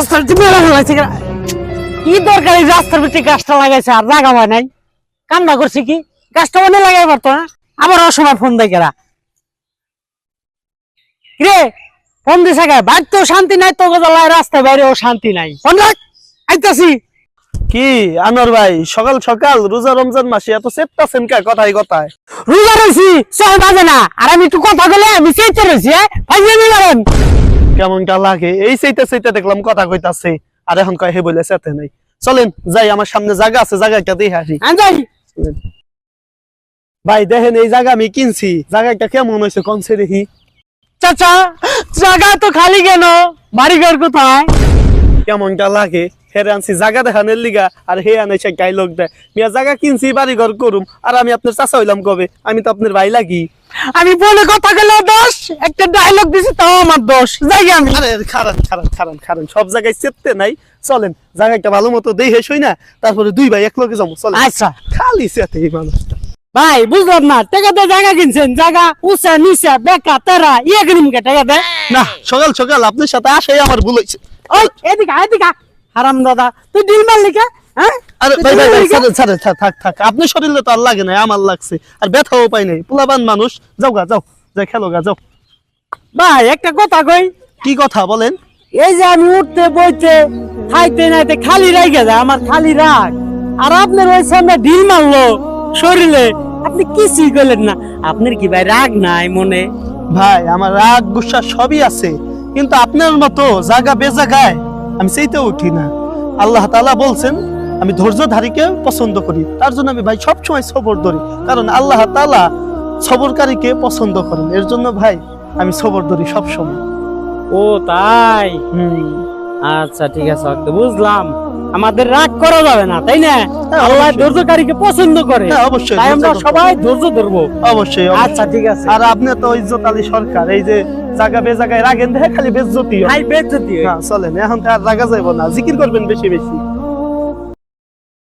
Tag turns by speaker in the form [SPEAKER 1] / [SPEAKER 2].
[SPEAKER 1] রাস্তার ফেলাইছে কি দরকার এই রাস্তার ভিতরে গাছটা লাগাইছে? আর জাগা হয় নাই। কামনা করছে কি? গাছটা মনে লাগাই পারতো না। আবার অসময় ফোন দেয় কেরা রে ফোন দিছে শান্তি নাই তো গজালায় রাস্তায় বাইরেও শান্তি নাই। ফোন রাখ। আইতাছি।
[SPEAKER 2] কি আনোয়ার ভাই সকাল সকাল রোজা রমজান মাসে এত চেপটাছেন কে? কথাই কথায়।
[SPEAKER 1] রোজা রয়েছি সব বাজে না। আর আমি একটু কথা বলে আমি চেতে রয়েছি মিলাবেন।
[SPEAKER 2] কেমনটা লাগে? এই সেইটা সেইটা দেখলাম কথা কইতাছে। আর এখন কয় হে বলে সেতে নাই। চলেন যাই আমার সামনে জায়গা আছে জায়গাটা দেখে আসি। চলেন। ভাই দেখেন এই জায়গা আমি কিনছি। জায়গাটা কেমন হয়েছে কমছে দেখি?
[SPEAKER 1] চাচা জায়গা তো খালি কেন? বাড়িঘর কোথায়?
[SPEAKER 2] কেমনটা লাগে হেরে আনছি জায়গা দেখানোর লিগা আর হে আনাইছে গাই লোক দেয় মিয়া জায়গা কিনছি বাড়ি ঘর করুম আর আমি আপনার চাচা হইলাম কবে? আমি তো আপনার ভাই লাগি।
[SPEAKER 1] আমি বলে কথা গেল দোষ একটা ডায়লগ দিছি তাও আমার দোষ। যাই আমি।
[SPEAKER 2] আরে খারান খারান খারান খারান সব জায়গায় চেপতে নাই। চলেন জায়গাটা ভালো মতো দেখে শুই না তারপরে দুই ভাই এক লগে যাব চলেন।
[SPEAKER 1] আচ্ছা।
[SPEAKER 2] খালি চেতে এই মানুষটা।
[SPEAKER 1] ভাই বুঝলাম না টাকা দিয়ে জায়গা কিনছেন জায়গা উঁচা নিচা বেকা তেরা ইয়ে কিনিম কে টাকা দেয়?
[SPEAKER 2] না সকাল সকাল আপনার সাথে আসাই আমার ভুল হয়েছে
[SPEAKER 1] ওই এদিকে আয়, এদিকে। আয়। হারাম দাদা তুই ডিল মারলি কে? হ্যাঁ?
[SPEAKER 2] আরে ভাই ভাই থাক থাক। থাক শরীরে তো আর লাগে না আমার লাগছে। আর ব্যথাও পাই নাই। পোলাবান মানুষ। যাও গা যাও। যাই খেলো গা যাও।
[SPEAKER 1] ভাই একটা কথা কই।
[SPEAKER 2] কি কথা বলেন?
[SPEAKER 1] এই যে আমি উঠতে বইতে খাইতে নাইতে খালি রাইগে যায় আমার খালি রাগ। আর আপনার ওই সামনে ঢিল মারলো শরীরে আপনি কিছুই করলেন না। আপনার কি ভাই রাগ নাই মনে?
[SPEAKER 2] ভাই আমার রাগ গুসা সবই আছে। কিন্তু আপনার মতো জায়গা বেজাগায় আমি সেইতে উঠি না। আল্লাহ তালা বলছেন আমি ধৈর্যধারীকে পছন্দ করি। তার জন্য আমি ভাই সবসময় সবর ধরি। কারণ আল্লাহ তালা সবরকারীকে পছন্দ করেন। এর জন্য ভাই আমি সবর ধরি সবসময়।
[SPEAKER 1] ও তাই?
[SPEAKER 2] হুম।
[SPEAKER 1] আচ্ছা ঠিক আছে বুঝলাম। আমাদের রাগ করা যাবে না তাই না?
[SPEAKER 2] হ্যাঁ,
[SPEAKER 1] আল্লাহ। ধৈর্যকারীকে পছন্দ করে।
[SPEAKER 2] হ্যাঁ, অবশ্যই,
[SPEAKER 1] তাই আমরা সবাই ধৈর্য ধরবো।
[SPEAKER 2] অবশ্যই।
[SPEAKER 1] আচ্ছা ঠিক আছে।
[SPEAKER 2] আর আপনি তো ইজ্জত আলী সরকার এই যে জায়গা বে জায়গায় রাগেন দেখে খালি বেজ্জতি হয়।
[SPEAKER 1] বেজ্জতি
[SPEAKER 2] না চলেন এখন তো আর রাগা যাইব না জিকির করবেন বেশি বেশি।